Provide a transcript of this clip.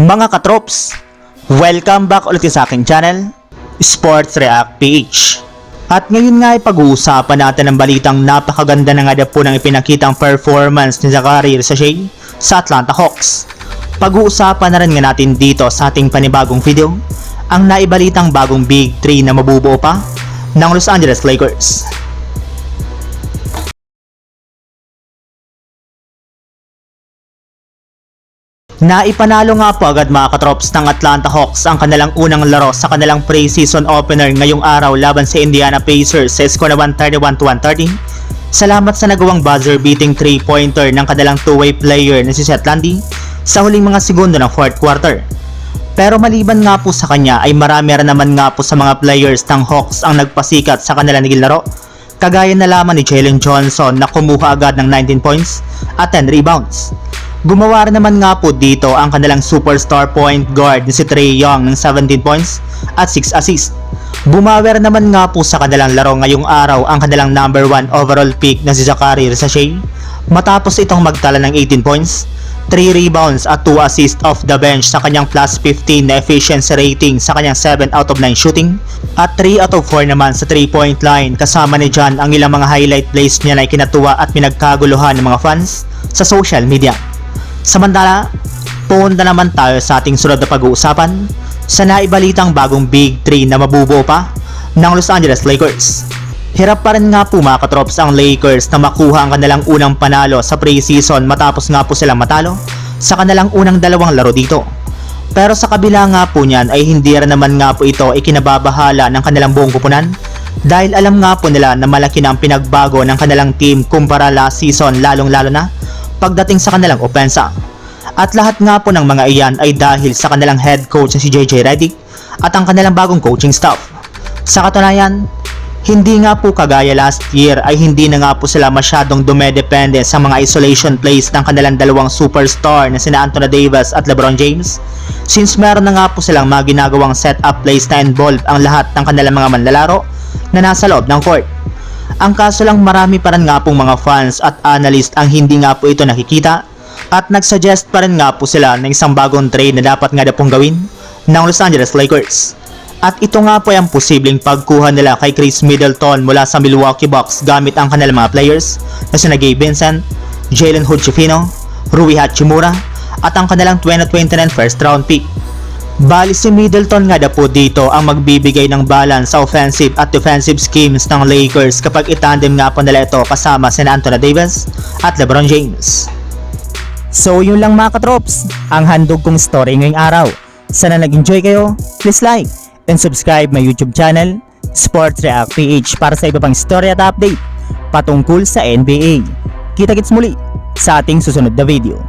Mga katrops, welcome back ulit sa aking channel, Sports React PH. At ngayon nga ay pag-uusapan natin ang balitang napakaganda na nga po ng ipinakitang performance ni Zachary Sachet sa Atlanta Hawks. Pag-uusapan na rin nga natin dito sa ating panibagong video, ang naibalitang bagong Big 3 na mabubuo pa ng Los Angeles Lakers. Naipanalo nga po agad mga katrops ng Atlanta Hawks ang kanilang unang laro sa kanilang pre-season opener ngayong araw laban sa Indiana Pacers sa score na 131-130. Salamat sa nagawang buzzer-beating 3-pointer ng kanilang two-way player na si Seth Landy sa huling mga segundo ng fourth quarter. Pero maliban nga po sa kanya ay marami rin naman nga po sa mga players ng Hawks ang nagpasikat sa kanilang naging laro. Kagaya na lamang ni Jalen Johnson na kumuha agad ng 19 points at 10 rebounds. Gumawa rin naman nga po dito ang kanilang superstar point guard ni si Trey Young ng 17 points at 6 assists. Bumawi rin naman nga po sa kanilang laro ngayong araw ang kanilang number 1 overall pick na si Zachary Sachet matapos itong magtala ng 18 points, 3 rebounds at 2 assists off the bench sa kanyang plus 15 na efficiency rating sa kanyang 7 out of 9 shooting at 3 out of 4 naman sa 3 point line kasama ni John ang ilang mga highlight plays niya na ikinatuwa at pinagkaguluhan ng mga fans sa social media. Samantala, punta naman tayo sa ating sunod na pag-uusapan sa naibalitang bagong Big 3 na mabubuo pa ng Los Angeles Lakers. Hirap pa rin nga po mga katrops ang Lakers na makuha ang kanilang unang panalo sa preseason matapos nga po silang matalo sa kanilang unang dalawang laro dito. Pero sa kabila nga po niyan ay hindi rin naman nga po ito ikinababahala ng kanilang buong kupunan dahil alam nga po nila na malaki na ang pinagbago ng kanilang team kumpara last season lalong lalo na pagdating sa kanilang opensa. At lahat nga po ng mga iyan ay dahil sa kanilang head coach na si JJ Redick at ang kanilang bagong coaching staff. Sa katunayan, hindi nga po kagaya last year ay hindi na nga po sila masyadong dumedepende sa mga isolation plays ng kanilang dalawang superstar na sina Anthony Davis at LeBron James since meron na nga po silang mga ginagawang setup plays na involve ang lahat ng kanilang mga manlalaro na nasa loob ng court. Ang kaso lang marami pa rin nga pong mga fans at analyst ang hindi nga po ito nakikita at nagsuggest pa rin nga po sila ng isang bagong trade na dapat nga na pong gawin ng Los Angeles Lakers. At ito nga po ay ang posibleng pagkuha nila kay Chris Middleton mula sa Milwaukee Bucks gamit ang kanilang mga players na sina Gabe Vincent, Jalen Hood-Schifino, Rui Hachimura at ang kanilang 2029 first round pick. Bali si Middleton nga na po dito ang magbibigay ng balance sa offensive at defensive schemes ng Lakers kapag itandem nga po nila ito kasama si Anthony Davis at LeBron James. So yun lang mga katrops, ang handog kong story ngayong araw. Sana nag-enjoy kayo, please like and subscribe my YouTube channel, Sports React PH para sa iba pang story at update patungkol sa NBA. Kita-kits muli sa ating susunod na video.